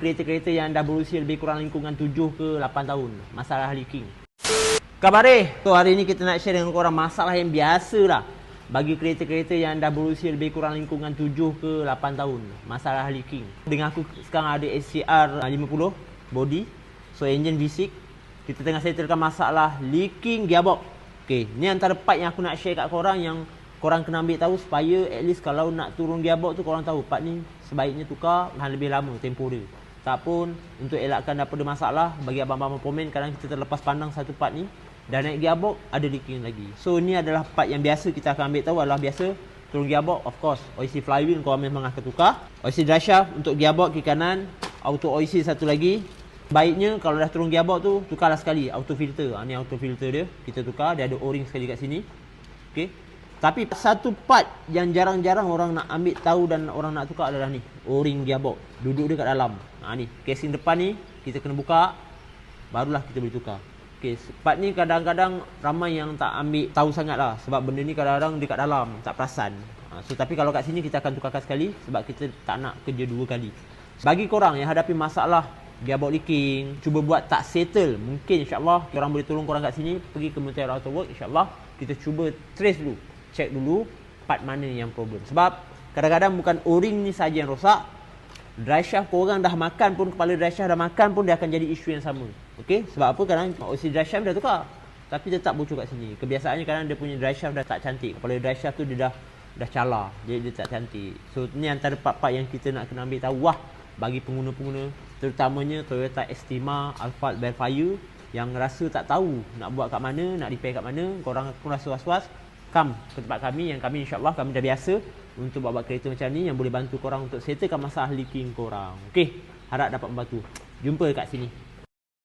Kereta-kereta yang dah berusia lebih kurang lingkungan 7 ke 8 tahun. Masalah leaking. Khabar eh, so hari ni kita nak share dengan korang masalah yang biasa lah. Bagi kereta-kereta yang dah berusia lebih kurang lingkungan 7 ke 8 tahun. Masalah leaking. Dengan aku sekarang ada SCR 50 body. So engine V6. Kita tengah settlekan masalah leaking gearbox. Okay, ni antara part yang aku nak share kat korang yang korang kena ambil tahu supaya at least kalau nak turun gearbox tu korang tahu part ni sebaiknya tukar lebih lama tempoh dia. Tak pun untuk elakkan daripada masalah bagi abang-abang komen kadang kita terlepas pandang satu part ni dan naik gearbox ada leaking lagi. So ni adalah part yang biasa kita akan ambil tahu adalah biasa turun gearbox of course OIC flywheel kau memang akan tukar. OIC drive shaft untuk gearbox kiri kanan, auto OIC satu lagi. Baiknya kalau dah turun gearbox tu tukarlah sekali auto filter. Ha, ni auto filter dia. Kita tukar dia ada o-ring sekali kat sini. Okey. Tapi satu part yang jarang-jarang orang nak ambil tahu dan orang nak tukar adalah ni. O-ring gearbox. Duduk dia kat dalam. Ha ni, casing depan ni kita kena buka barulah kita boleh tukar. Okey, part ni kadang-kadang ramai yang tak ambil tahu sangatlah sebab benda ni kadang-kadang dekat dalam, tak perasan. Ha, so tapi kalau kat sini kita akan tukarkan sekali sebab kita tak nak kerja dua kali. Bagi korang yang hadapi masalah gearbox leaking, cuba buat tak settle, mungkin insya-Allah korang boleh tolong korang kat sini pergi ke Mutiara Auto Work insya-Allah kita cuba trace dulu check dulu part mana yang problem. Sebab kadang-kadang bukan o-ring ni saja yang rosak. Drive shaft korang dah makan pun, kepala drive shaft dah makan pun dia akan jadi isu yang sama. Okey? Sebab apa? Kadang OC drive shaft dah tukar. Tapi tetap bocor kat sini. Kebiasaannya kadang dia punya drive shaft dah tak cantik. Kepala drive shaft tu dia dah dah calar. Jadi dia tak cantik. So ni antara part-part yang kita nak kena ambil tahu wah bagi pengguna-pengguna terutamanya Toyota Estima, Alphard Bellfire yang rasa tak tahu nak buat kat mana, nak repair kat mana, korang rasa was-was, come ke tempat kami yang kami insyaAllah kami dah biasa untuk bawa kereta macam ni yang boleh bantu korang untuk settlekan masalah leaking korang. Okey, harap dapat membantu. Jumpa kat sini.